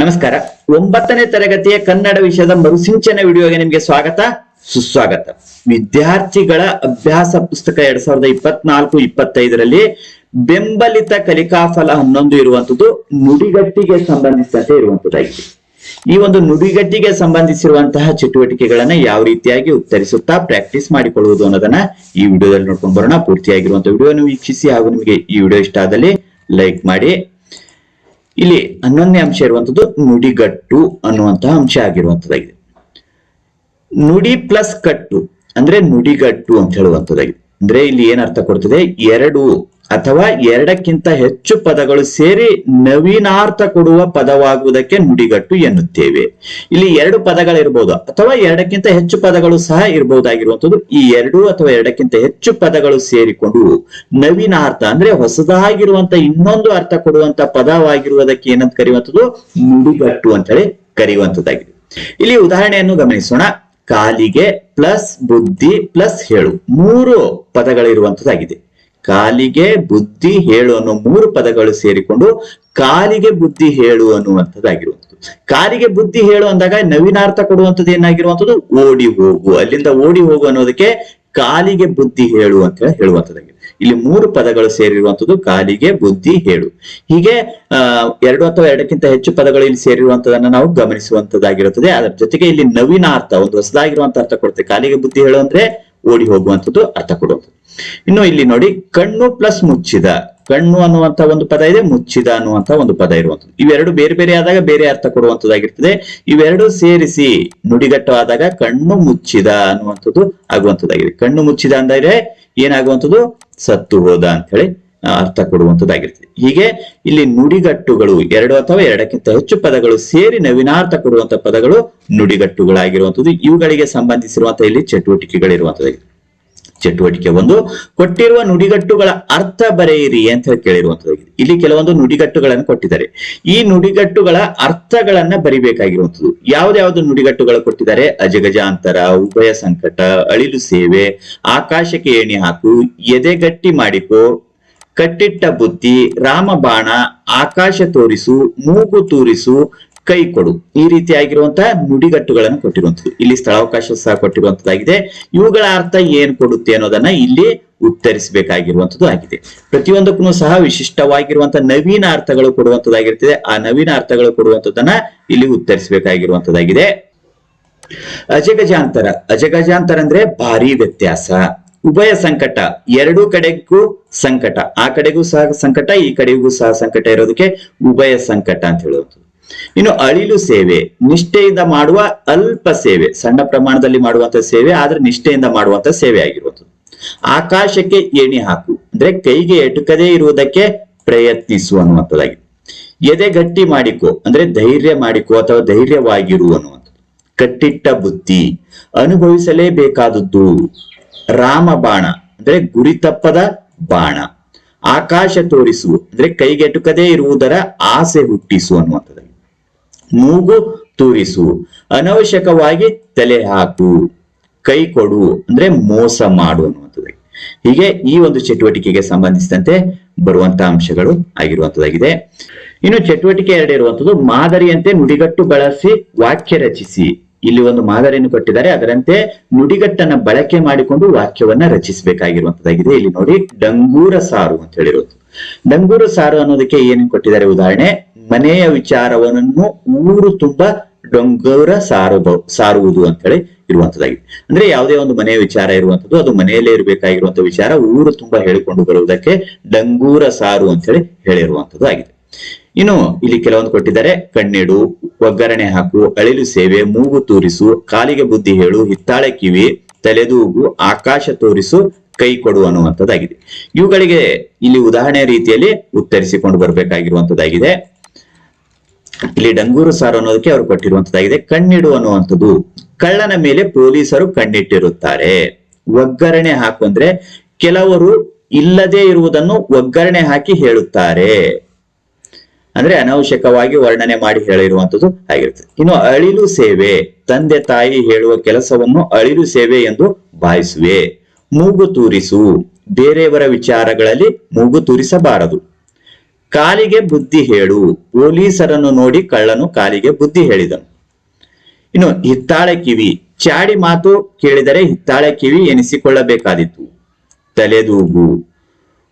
ನಮಸ್ಕಾರ. ಒಂಬತ್ತನೇ ತರಗತಿಯ ಕನ್ನಡ ವಿಷಯದ ಮರುಸಿಂಚನ ವಿಡಿಯೋಗೆ ನಿಮಗೆ ಸ್ವಾಗತ. ಸುಸ್ವಾಗತ. ವಿದ್ಯಾರ್ಥಿಗಳ ಅಭ್ಯಾಸ ಪುಸ್ತಕ ಎರಡ್ ಸಾವಿರದ ಇಪ್ಪತ್ನಾಲ್ಕು, ಇಪ್ಪತ್ತೈದರಲ್ಲಿ ಬೆಂಬಲಿತ ಕಲಿಕಾಫಲ ಹನ್ನೊಂದು ಇರುವಂತದ್ದು ನುಡಿಗಟ್ಟಿಗೆ ಸಂಬಂಧಿಸಿದಂತೆ ಇರುವಂತದ್ದಾಗಿದೆ. ಈ ಒಂದು ನುಡಿಗಟ್ಟಿಗೆ ಸಂಬಂಧಿಸಿರುವಂತಹ ಚಟುವಟಿಕೆಗಳನ್ನ ಯಾವ ರೀತಿಯಾಗಿ ಉತ್ತರಿಸುತ್ತಾ ಪ್ರಾಕ್ಟೀಸ್ ಮಾಡಿಕೊಳ್ಳುವುದು ಅನ್ನೋದನ್ನ ಈ ವಿಡಿಯೋದಲ್ಲಿ ನೋಡ್ಕೊಂಡು ಬರೋಣ. ಪೂರ್ತಿಯಾಗಿರುವಂತಹ ವಿಡಿಯೋ ವೀಕ್ಷಿಸಿ ಹಾಗೂ ನಿಮಗೆ ಈ ವಿಡಿಯೋ ಇಷ್ಟ ಆದಲ್ಲಿ ಲೈಕ್ ಮಾಡಿ. ಇಲ್ಲಿ ಹನ್ನೊಂದನೇ ಅಂಶ ಇರುವಂತದ್ದು ನುಡಿಗಟ್ಟು ಅನ್ನುವಂತಹ ಅಂಶ ಆಗಿರುವಂತದ್ದಾಗಿದೆ. ನುಡಿ ಪ್ಲಸ್ ಕಟ್ಟು ಅಂದ್ರೆ ನುಡಿಗಟ್ಟು ಅಂತ ಹೇಳುವಂತದ್ದಾಗಿದೆ. ಅಂದ್ರೆ ಇಲ್ಲಿ ಏನ್ ಅರ್ಥ ಕೊಡ್ತದೆ? ಎರಡು ಅಥವಾ ಎರಡಕ್ಕಿಂತ ಹೆಚ್ಚು ಪದಗಳು ಸೇರಿ ನವೀನಾರ್ಥ ಕೊಡುವ ಪದವಾಗುವುದಕ್ಕೆ ನುಡಿಗಟ್ಟು ಎನ್ನುತ್ತೇವೆ. ಇಲ್ಲಿ ಎರಡು ಪದಗಳಿರ್ಬೋದು. ಅಥವಾ ಎರಡಕ್ಕಿಂತ ಹೆಚ್ಚು ಪದಗಳು ಸಹ ಇರಬಹುದಾಗಿರುವಂತದ್ದು ಈ ಎರಡು ಅಥವಾ ಎರಡಕ್ಕಿಂತ ಹೆಚ್ಚು ಪದಗಳು ಸೇರಿಕೊಂಡು ನವೀನಾರ್ಥ ಅಂದ್ರೆ ಹೊಸದಾಗಿರುವಂತ ಇನ್ನೊಂದು ಅರ್ಥ ಕೊಡುವಂತ ಪದವಾಗಿರುವುದಕ್ಕೆ ಏನಂತ ಕರೆಯುವಂಥದ್ದು? ನುಡಿಗಟ್ಟು ಅಂತ ಹೇಳಿ ಕರೆಯುವಂತದ್ದಾಗಿದೆ ಇಲ್ಲಿ ಉದಾಹರಣೆಯನ್ನು ಗಮನಿಸೋಣ. ಕಾಲಿಗೆ ಪ್ಲಸ್ ಬುದ್ಧಿ ಪ್ಲಸ್ ಹೇಳು. ಮೂರು ಪದಗಳಿರುವಂತದ್ದಾಗಿದೆ ಕಾಲಿಗೆ ಬುದ್ಧಿ ಹೇಳು ಅನ್ನೋ ಮೂರು ಪದಗಳು ಸೇರಿಕೊಂಡು ಕಾಲಿಗೆ ಬುದ್ಧಿ ಹೇಳು ಅನ್ನುವಂಥದ್ದಾಗಿರುವಂಥದ್ದು. ಕಾಲಿಗೆ ಬುದ್ಧಿ ಹೇಳು ಅಂದಾಗ ನವೀನಾರ್ಥ ಕೊಡುವಂಥದ್ದು ಏನಾಗಿರುವಂಥದ್ದು? ಓಡಿ ಹೋಗು. ಅಲ್ಲಿಂದ ಓಡಿ ಹೋಗು ಅನ್ನೋದಕ್ಕೆ ಕಾಲಿಗೆ ಬುದ್ಧಿ ಹೇಳು ಅಂತ ಹೇಳಿ ಹೇಳುವಂಥದ್ದಾಗಿದೆ. ಇಲ್ಲಿ ಮೂರು ಪದಗಳು ಸೇರಿರುವಂತದ್ದು ಕಾಲಿಗೆ ಬುದ್ಧಿ ಹೇಳು. ಹೀಗೆ ಎರಡು ಅಥವಾ ಎರಡಕ್ಕಿಂತ ಹೆಚ್ಚು ಪದಗಳು ಇಲ್ಲಿ ಸೇರಿರುವಂತದನ್ನ ನಾವು ಗಮನಿಸುವಂತದ್ದಾಗಿರುತ್ತದೆ ಅದರ ಜೊತೆಗೆ ಇಲ್ಲಿ ನವೀನ ಅರ್ಥ ಒಂದು ಹೊಸದಾಗಿರುವಂತ ಅರ್ಥ ಕೊಡುತ್ತೆ. ಕಾಲಿಗೆ ಬುದ್ಧಿ ಹೇಳು ಅಂದ್ರೆ ಓಡಿ ಹೋಗುವಂಥದ್ದು ಅರ್ಥ ಕೊಡುವಂಥದ್ದು. ಇನ್ನು ಇಲ್ಲಿ ನೋಡಿ, ಕಣ್ಣು ಪ್ಲಸ್ ಮುಚ್ಚಿದ. ಕಣ್ಣು ಅನ್ನುವಂತ ಒಂದು ಪದ ಇದೆ, ಮುಚ್ಚಿದ ಅನ್ನುವಂತ ಒಂದು ಪದ ಇರುವಂತದ್ದು ಇವೆರಡು ಬೇರೆ ಬೇರೆ ಆದಾಗ ಬೇರೆ ಅರ್ಥ ಕೊಡುವಂತದ್ದಾಗಿರ್ತದೆ ಇವೆರಡು ಸೇರಿಸಿ ನುಡಿಗಟ್ಟು ಆದಾಗ ಕಣ್ಣು ಮುಚ್ಚಿದ ಅನ್ನುವಂಥದ್ದು ಆಗುವಂತದ್ದಾಗಿದೆ ಕಣ್ಣು ಮುಚ್ಚಿದ ಅಂದ್ರೆ ಏನಾಗುವಂಥದ್ದು? ಸತ್ತು ಹೋದ ಅಂತ ಹೇಳಿ ಅರ್ಥ ಕೊಡುವಂತದ್ದಾಗಿರ್ತದೆ ಹೀಗೆ ಇಲ್ಲಿ ನುಡಿಗಟ್ಟುಗಳು ಎರಡು ಅಥವಾ ಎರಡಕ್ಕಿಂತ ಹೆಚ್ಚು ಪದಗಳು ಸೇರಿ ನವೀನಾರ್ಥ ಕೊಡುವಂತ ಪದಗಳು ನುಡಿಗಟ್ಟುಗಳಾಗಿರುವಂಥದ್ದು. ಇವುಗಳಿಗೆ ಸಂಬಂಧಿಸಿರುವಂತಹ ಇಲ್ಲಿ ಚಟುವಟಿಕೆಗಳಿರುವಂತದ್ದಾಗಿದೆ ಚಟುವಟಿಕೆ ಒಂದು. ಕೊಟ್ಟಿರುವ ನುಡಿಗಟ್ಟುಗಳ ಅರ್ಥ ಬರೆಯಿರಿ ಅಂತ ಹೇಳಿ ಕೇಳಿರುವಂತದ್ದಾಗಿದೆ ಇಲ್ಲಿ ಕೆಲವೊಂದು ನುಡಿಗಟ್ಟುಗಳನ್ನು ಕೊಟ್ಟಿದ್ದಾರೆ. ಈ ನುಡಿಗಟ್ಟುಗಳ ಅರ್ಥಗಳನ್ನ ಬರಿಬೇಕಾಗಿರುವಂತದ್ದು ಯಾವ್ದಾವ್ದು ನುಡಿಗಟ್ಟುಗಳು ಕೊಟ್ಟಿದ್ದಾರೆ? ಅಜಗಜಾಂತರ, ಉಭಯ ಸಂಕಟ, ಅಳಿಲು ಸೇವೆ, ಆಕಾಶಕ್ಕೆ ಏಣಿ ಹಾಕು, ಎದೆಗಟ್ಟಿ ಮಾಡಿಕೋ, ಕಟ್ಟಿಟ್ಟ ಬುದ್ಧಿ, ರಾಮಬಾಣ, ಆಕಾಶ ತೋರಿಸು, ಮೂಗು ತೂರಿಸು ಕೈ ಕೊಡು. ಈ ರೀತಿಯಾಗಿರುವಂತಹ ನುಡಿಗಟ್ಟುಗಳನ್ನು ಕೊಟ್ಟಿರುವಂತದ್ದು ಇಲ್ಲಿ ಸ್ಥಳಾವಕಾಶ ಸಹ ಕೊಟ್ಟಿರುವಂತದ್ದಾಗಿದೆ ಇವುಗಳ ಅರ್ಥ ಏನ್ ಕೊಡುತ್ತೆ ಅನ್ನೋದನ್ನ ಇಲ್ಲಿ ಉತ್ತರಿಸಬೇಕಾಗಿರುವಂತದ್ದು ಆಗಿದೆ. ಪ್ರತಿಯೊಂದಕ್ಕೂ ಸಹ ವಿಶಿಷ್ಟವಾಗಿರುವಂತಹ ನವೀನ ಅರ್ಥಗಳು ಕೊಡುವಂತದ್ದಾಗಿರ್ತದೆ ಆ ನವೀನ ಅರ್ಥಗಳು ಕೊಡುವಂತದನ್ನ ಇಲ್ಲಿ ಉತ್ತರಿಸಬೇಕಾಗಿರುವಂತದ್ದಾಗಿದೆ ಅಜಗಜಾಂತರ. ಅಜಗಜಾಂತರ ಅಂದ್ರೆ ಭಾರಿ ವ್ಯತ್ಯಾಸ. ಉಭಯ ಸಂಕಟ. ಎರಡೂ ಕಡೆಗೂ ಸಂಕಟ. ಆ ಕಡೆಗೂ ಸಹ ಸಂಕಟ, ಈ ಕಡೆಗೂ ಸಹ ಸಂಕಟ ಇರೋದಕ್ಕೆ ಉಭಯ ಸಂಕಟ ಅಂತ ಹೇಳುವಂಥದ್ದು. ಇನ್ನು ಅಳಿಲು ಸೇವೆ, ನಿಷ್ಠೆಯಿಂದ ಮಾಡುವ ಅಲ್ಪ ಸೇವೆ, ಸಣ್ಣ ಪ್ರಮಾಣದಲ್ಲಿ ಮಾಡುವಂತ ಸೇವೆ, ಆದ್ರೆ ನಿಷ್ಠೆಯಿಂದ ಮಾಡುವಂತ ಸೇವೆ ಆಗಿರುವುದು. ಆಕಾಶಕ್ಕೆ ಏಣಿ ಹಾಕು, ಅಂದ್ರೆ ಕೈಗೆ ಎಟುಕದೇ ಇರುವುದಕ್ಕೆ ಪ್ರಯತ್ನಿಸು ಅನ್ನುವಂಥದ್ದಾಗಿದೆ. ಎದೆ ಗಟ್ಟಿ ಮಾಡಿಕೋ, ಅಂದ್ರೆ ಧೈರ್ಯ ಮಾಡಿಕೋ ಅಥವಾ ಧೈರ್ಯವಾಗಿರು ಅನ್ನುವಂಥದ್ದು ಕಟ್ಟಿಟ್ಟ ಬುದ್ಧಿ, ಅನುಭವಿಸಲೇಬೇಕಾದದ್ದು. ರಾಮ ಬಾಣ, ಅಂದ್ರೆ ಗುರಿ ತಪ್ಪದ ಬಾಣ. ಆಕಾಶ ತೋರಿಸು, ಅಂದ್ರೆ ಕೈಗೆಟುಕದೇ ಇರುವುದರ ಆಸೆ ಹುಟ್ಟಿಸು ಅನ್ನುವಂಥದ್ದು ಮೂಗು ತೂರಿಸು. ಅನವಶ್ಯಕವಾಗಿ ತಲೆ ಹಾಕು. ಕೈ ಕೊಡು. ಅಂದ್ರೆ ಮೋಸ ಮಾಡು ಅನ್ನುವಂಥದ್ದು. ಹೀಗೆ ಈ ಒಂದು ಚಟುವಟಿಕೆಗೆ ಸಂಬಂಧಿಸಿದಂತೆ ಬರುವಂತಹ ಅಂಶಗಳು ಆಗಿರುವಂತದ್ದಾಗಿದೆ ಇನ್ನು ಚಟುವಟಿಕೆ ಎರಡು ಇರುವಂತದ್ದು ಮಾದರಿಯಂತೆ ನುಡಿಗಟ್ಟು ಬಳಸಿ ವಾಕ್ಯ ರಚಿಸಿ. ಇಲ್ಲಿ ಒಂದು ಮಾದರಿಯನ್ನು ಕೊಟ್ಟಿದ್ದಾರೆ. ಅದರಂತೆ ನುಡಿಗಟ್ಟನ್ನ ಬಳಕೆ ಮಾಡಿಕೊಂಡು ವಾಕ್ಯವನ್ನ ರಚಿಸಬೇಕಾಗಿರುವಂತದ್ದಾಗಿದೆ ಇಲ್ಲಿ ನೋಡಿ, ಡಂಗೂರ ಸಾರು ಅಂತ ಹೇಳಿರೋದು ಡಂಗೂರ ಸಾರು ಅನ್ನೋದಕ್ಕೆ ಏನೇನು ಕೊಟ್ಟಿದ್ದಾರೆ? ಉದಾಹರಣೆ ಮನೆಯ ವಿಚಾರವನ್ನು ಊರು ತುಂಬಾ ಡೊಂಗರ ಸಾರು ಸಾರುವುದು ಅಂತ ಹೇಳಿ ಇರುವಂತದ್ದಾಗಿದೆ ಅಂದ್ರೆ ಯಾವುದೇ ಒಂದು ಮನೆಯ ವಿಚಾರ ಇರುವಂತದ್ದು ಅದು ಮನೆಯಲ್ಲೇ ಇರಬೇಕಾಗಿರುವಂತ ವಿಚಾರ, ಊರು ತುಂಬಾ ಹೇಳಿಕೊಂಡು ಬರುವುದಕ್ಕೆ ಡಂಗೂರ ಸಾರು ಅಂತ ಹೇಳಿ ಹೇಳಿರುವಂತದ್ದು ಆಗಿದೆ. ಇನ್ನು ಇಲ್ಲಿ ಕೆಲವೊಂದು ಕೊಟ್ಟಿದ್ದಾರೆ, ಕಣ್ಣಿಡು, ಒಗ್ಗರಣೆ ಹಾಕು, ಅಳಿಲು ಸೇವೆ, ಮೂಗು ತೂರಿಸು, ಕಾಲಿಗೆ ಬುದ್ಧಿ ಹೇಳು, ಹಿತ್ತಾಳೆ ಕಿವಿ, ತಲೆದೂಗು, ಆಕಾಶ ತೋರಿಸು, ಕೈ ಕೊಡು ಅನ್ನುವಂಥದ್ದಾಗಿದೆ. ಇವುಗಳಿಗೆ ಇಲ್ಲಿ ಉದಾಹರಣೆ ರೀತಿಯಲ್ಲಿ ಉತ್ತರಿಸಿಕೊಂಡು ಬರಬೇಕಾಗಿರುವಂತದ್ದಾಗಿದೆ ಇಲ್ಲಿ ಡಂಗೂರು ಸಾರು ಅನ್ನೋದಕ್ಕೆ ಅವರು ಕೊಟ್ಟಿರುವಂತದ್ದಾಗಿದೆ. ಕಣ್ಣಿಡು ಅನ್ನುವಂಥದ್ದು. ಕಳ್ಳನ ಮೇಲೆ ಪೊಲೀಸರು ಕಣ್ಣಿಟ್ಟಿರುತ್ತಾರೆ. ಒಗ್ಗರಣೆ ಹಾಕು ಅಂದ್ರೆ ಕೆಲವರು ಇಲ್ಲದೆ ಇರುವುದನ್ನು ಒಗ್ಗರಣೆ ಹಾಕಿ ಹೇಳುತ್ತಾರೆ. ಅಂದ್ರೆ ಅನವಶ್ಯಕವಾಗಿ ವರ್ಣನೆ ಮಾಡಿ ಹೇಳಿರುವಂತದ್ದು ಆಗಿರುತ್ತೆ ಇನ್ನು ಅಳಿಲು ಸೇವೆ. ತಂದೆ ತಾಯಿ ಹೇಳುವ ಕೆಲಸವನ್ನು ಅಳಿಲು ಸೇವೆ ಎಂದು ಭಾವಿಸುವೆ. ಮೂಗು ತೂರಿಸು. ಬೇರೆಯವರ ವಿಚಾರಗಳಲ್ಲಿ ಮೂಗು ತೂರಿಸಬಾರದು. ಕಾಲಿಗೆ ಬುದ್ಧಿ ಹೇಳು. ಪೊಲೀಸರನ್ನು ನೋಡಿ ಕಳ್ಳನು ಕಾಲಿಗೆ ಬುದ್ಧಿ ಹೇಳಿದನು. ಇನ್ನು ಹಿತ್ತಾಳೆ ಕಿವಿ. ಚಾಡಿ ಮಾತು ಕೇಳಿದರೆ ಹಿತ್ತಾಳೆ ಕಿವಿ ಎನಿಸಿಕೊಳ್ಳಬೇಕಾದಿತ್ತು. ತಲೆದೂಗು.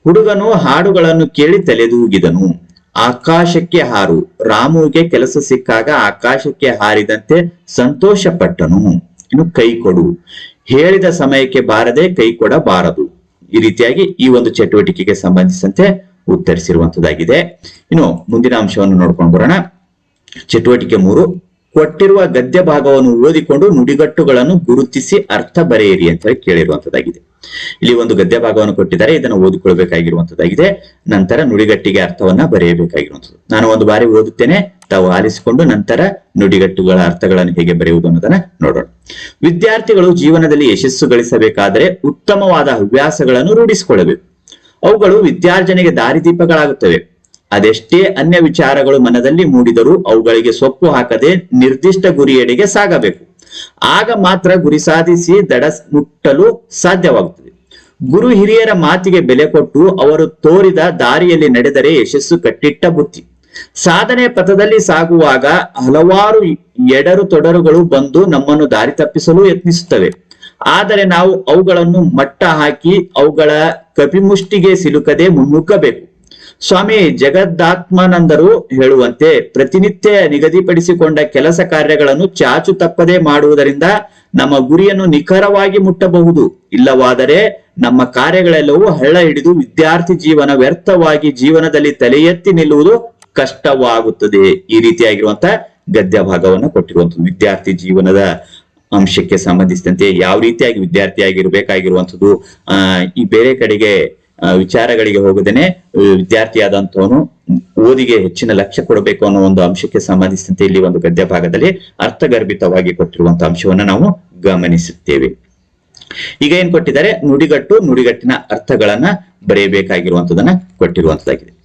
ಹುಡುಗನು ಹಾಡುಗಳನ್ನು ಕೇಳಿ ತಲೆದೂಗಿದನು. ಆಕಾಶಕ್ಕೆ ಹಾರು. ರಾಮುಗೆ ಕೆಲಸ ಸಿಕ್ಕಾಗ ಆಕಾಶಕ್ಕೆ ಹಾರಿದಂತೆ ಸಂತೋಷ ಪಟ್ಟನು ಇನ್ನು ಕೈ ಕೊಡು. ಹೇಳಿದ ಸಮಯಕ್ಕೆ ಬಾರದೆ ಕೈ ಕೊಡಬಾರದು. ಈ ರೀತಿಯಾಗಿ ಈ ಒಂದು ಚಟುವಟಿಕೆಗೆ ಸಂಬಂಧಿಸಿದಂತೆ ಉತ್ತರಿಸಿರುವಂತದ್ದಾಗಿದೆ. ಇನ್ನು ಮುಂದಿನ ಅಂಶವನ್ನು ನೋಡ್ಕೊಂಡು ಬರೋಣ. ಚಟುವಟಿಕೆ ಮೂರು, ಕೊಟ್ಟಿರುವ ಗದ್ಯ ಭಾಗವನ್ನು ಓದಿಕೊಂಡು ನುಡಿಗಟ್ಟುಗಳನ್ನು ಗುರುತಿಸಿ ಅರ್ಥ ಬರೆಯಿರಿ ಅಂತ ಹೇಳಿ ಕೇಳಿರುವಂತದ್ದಾಗಿದೆ. ಇಲ್ಲಿ ಒಂದು ಗದ್ಯ ಭಾಗವನ್ನು ಕೊಟ್ಟಿದ್ದಾರೆ, ಇದನ್ನು ಓದಿಕೊಳ್ಬೇಕಾಗಿರುವಂತದ್ದಾಗಿದೆ ನಂತರ ನುಡಿಗಟ್ಟಿಗೆ ಅರ್ಥವನ್ನ ಬರೆಯಬೇಕಾಗಿರುವಂತದ್ದು. ನಾನು ಒಂದು ಬಾರಿ ಓದುತ್ತೇನೆ, ತಾವು ಆಲಿಸಿಕೊಂಡು ನಂತರ ನುಡಿಗಟ್ಟುಗಳ ಅರ್ಥಗಳನ್ನು ಹೇಗೆ ಬರೆಯುವುದು ಅನ್ನೋದನ್ನ ನೋಡೋಣ. ವಿದ್ಯಾರ್ಥಿಗಳು ಜೀವನದಲ್ಲಿ ಯಶಸ್ಸು ಗಳಿಸಬೇಕಾದರೆ ಉತ್ತಮವಾದ ಹವ್ಯಾಸಗಳನ್ನು ರೂಢಿಸಿಕೊಳ್ಳಬೇಕು. ಅವುಗಳು ವಿದ್ಯಾರ್ಜನೆಗೆ ದಾರಿದೀಪಗಳಾಗುತ್ತವೆ. ಅದೆಷ್ಟೇ ಅನ್ಯ ವಿಚಾರಗಳು ಮನದಲ್ಲಿ ಮೂಡಿದರೂ ಅವುಗಳಿಗೆ ಸೊಪ್ಪು ಹಾಕದೆ ನಿರ್ದಿಷ್ಟ ಗುರಿಯೆಡೆಗೆ ಸಾಗಬೇಕು. ಆಗ ಮಾತ್ರ ಗುರಿ ಸಾಧಿಸಿ ದಡ ಮುಟ್ಟಲು ಸಾಧ್ಯವಾಗುತ್ತದೆ. ಗುರು ಹಿರಿಯರ ಮಾತಿಗೆ ಬೆಲೆ ಕೊಟ್ಟು ಅವರು ತೋರಿದ ದಾರಿಯಲ್ಲಿ ನಡೆದರೆ ಯಶಸ್ಸು ಕಟ್ಟಿಟ್ಟ ಬುತ್ತಿ ಸಾಧನೆ ಪಥದಲ್ಲಿ ಸಾಗುವಾಗ ಹಲವಾರು ಎಡರು ತೊಡರುಗಳು ಬಂದು ನಮ್ಮನ್ನು ದಾರಿ ತಪ್ಪಿಸಲು ಯತ್ನಿಸುತ್ತವೆ. ಆದರೆ ನಾವು ಅವುಗಳನ್ನು ಮಟ್ಟ ಹಾಕಿ ಅವುಗಳ ಕಪಿಮುಷ್ಟಿಗೆ ಸಿಲುಕದೆ ಮುನ್ನುಗ್ಗಬೇಕು. ಸ್ವಾಮಿ ಜಗದ್ದಾತ್ಮಾನಂದರು ಹೇಳುವಂತೆ, ಪ್ರತಿನಿತ್ಯ ನಿಗದಿಪಡಿಸಿಕೊಂಡ ಕೆಲಸ ಕಾರ್ಯಗಳನ್ನು ಚಾಚು ತಪ್ಪದೆ ಮಾಡುವುದರಿಂದ ನಮ್ಮ ಗುರಿಯನ್ನು ನಿಖರವಾಗಿ ಮುಟ್ಟಬಹುದು. ಇಲ್ಲವಾದರೆ ನಮ್ಮ ಕಾರ್ಯಗಳೆಲ್ಲವೂ ಹಳ್ಳ ಹಿಡಿದು ವಿದ್ಯಾರ್ಥಿ ಜೀವನ ವ್ಯರ್ಥವಾಗಿ ಜೀವನದಲ್ಲಿ ತಲೆ ಎತ್ತಿ ನಿಲ್ಲುವುದು ಕಷ್ಟವಾಗುತ್ತದೆ. ಈ ರೀತಿಯಾಗಿರುವಂತ ಗದ್ಯ ಭಾಗವನ್ನು ಕೊಟ್ಟಿರುವಂತ ವಿದ್ಯಾರ್ಥಿ ಜೀವನದ ಅಂಶಕ್ಕೆ ಸಂಬಂಧಿಸಿದಂತೆ ಯಾವ ರೀತಿಯಾಗಿ ವಿದ್ಯಾರ್ಥಿಯಾಗಿರ್ಬೇಕಾಗಿರುವಂಥದ್ದು, ಆ, ಈ ಬೇರೆ ಕಡೆಗೆ ವಿಚಾರಗಳಿಗೆ ಹೋಗದೇನೆ ವಿದ್ಯಾರ್ಥಿಯಾದಂಥವನು ಓದಿಗೆ ಹೆಚ್ಚಿನ ಲಕ್ಷ್ಯ ಕೊಡಬೇಕು ಅನ್ನೋ ಒಂದು ಅಂಶಕ್ಕೆ ಸಂಬಂಧಿಸಿದಂತೆ ಇಲ್ಲಿ ಒಂದು ಗದ್ಯ ಭಾಗದಲ್ಲಿ ಅರ್ಥಗರ್ಭಿತವಾಗಿ ಕೊಟ್ಟಿರುವಂತಹ ಅಂಶವನ್ನು ನಾವು ಗಮನಿಸುತ್ತೇವೆ. ಈಗ ಏನ್ ಕೊಟ್ಟಿದ್ದಾರೆ? ನುಡಿಗಟ್ಟು ನುಡಿಗಟ್ಟಿನ ಅರ್ಥಗಳನ್ನ ಬರೆಯಬೇಕಾಗಿರುವಂತದನ್ನ ಕೊಟ್ಟಿರುವಂತದ್ದಾಗಿದೆ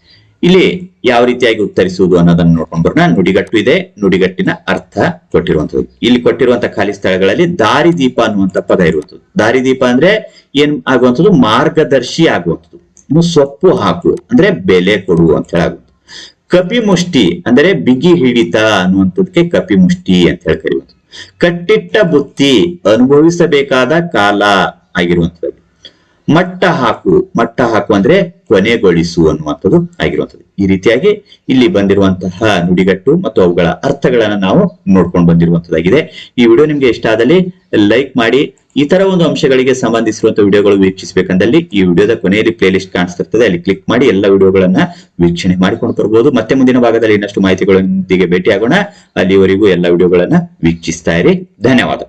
ಇಲ್ಲಿ ಯಾವ ರೀತಿಯಾಗಿ ಉತ್ತರಿಸುವುದು ಅನ್ನೋದನ್ನ ನೋಡ್ಕೊಂಡು ಬರೋಣ. ನುಡಿಗಟ್ಟು ಇದೆ. ನುಡಿಗಟ್ಟಿನ ಅರ್ಥ ಕೊಟ್ಟಿರುವಂತದ್ದು ಇಲ್ಲಿ ಕೊಟ್ಟಿರುವಂತಹ ಖಾಲಿ ಸ್ಥಳಗಳಲ್ಲಿ ದಾರಿದೀಪ ಅನ್ನುವಂತ ಪದ ಇರುವಂತದ್ದು ದಾರಿದೀಪ ಅಂದ್ರೆ ಏನ್ ಆಗುವಂಥದ್ದು? ಮಾರ್ಗದರ್ಶಿ ಆಗುವಂಥದ್ದು. ಇನ್ನು ಸೊಪ್ಪು ಹಾಕು ಅಂದ್ರೆ ಬೆಲೆ ಕೊಡು ಅಂತ ಹೇಳಾಗುವಂಥದ್ದು. ಕಪಿಮುಷ್ಟಿ ಅಂದ್ರೆ ಬಿಗಿ ಹಿಡಿತ ಅನ್ನುವಂಥದ್ದಕ್ಕೆ ಕಪಿಮುಷ್ಟಿ ಅಂತ ಹೇಳಿ ಕರೆಯುವಂಥದ್ದು. ಕಟ್ಟಿಟ್ಟ ಬುತ್ತಿ ಅನುಭವಿಸಬೇಕಾದ ಕಾಲ ಆಗಿರುವಂಥದ್ದು. ಮಟ್ಟ ಹಾಕು ಮಟ್ಟ ಹಾಕು ಅಂದ್ರೆ ಕೊನೆಗೊಳಿಸು ಅನ್ನುವಂಥದ್ದು ಆಗಿರುವಂಥದ್ದು. ಈ ರೀತಿಯಾಗಿ ಇಲ್ಲಿ ಬಂದಿರುವಂತಹ ನುಡಿಗಟ್ಟು ಮತ್ತು ಅವುಗಳ ಅರ್ಥಗಳನ್ನ ನಾವು ನೋಡ್ಕೊಂಡು ಬಂದಿರುವಂತದ್ದಾಗಿದೆ ಈ ವಿಡಿಯೋ ನಿಮ್ಗೆ ಇಷ್ಟ ಆದಲ್ಲಿ ಲೈಕ್ ಮಾಡಿ ಈ ತರ ಒಂದು ಅಂಶಗಳಿಗೆ ಸಂಬಂಧಿಸಿರುವಂತಹ ವಿಡಿಯೋಗಳು ವೀಕ್ಷಿಸಬೇಕಂದಲ್ಲಿ ಈ ವಿಡಿಯೋದ ಕೊನೆಯಲ್ಲಿ ಪ್ಲೇ ಲಿಸ್ಟ್ ಕಾಣಿಸ್ತಿರ್ತದೆ. ಅಲ್ಲಿ ಕ್ಲಿಕ್ ಮಾಡಿ ಎಲ್ಲ ವಿಡಿಯೋಗಳನ್ನ ವೀಕ್ಷಣೆ ಮಾಡಿಕೊಂಡು ಬರ್ಬೋದು. ಮತ್ತೆ ಮುಂದಿನ ಭಾಗದಲ್ಲಿ ಇನ್ನಷ್ಟು ಮಾಹಿತಿಗಳೊಂದಿಗೆ ಭೇಟಿಯಾಗೋಣ. ಅಲ್ಲಿವರೆಗೂ ಎಲ್ಲ ವಿಡಿಯೋಗಳನ್ನ ವೀಕ್ಷಿಸ್ತಾ ಇರಿ. ಧನ್ಯವಾದ.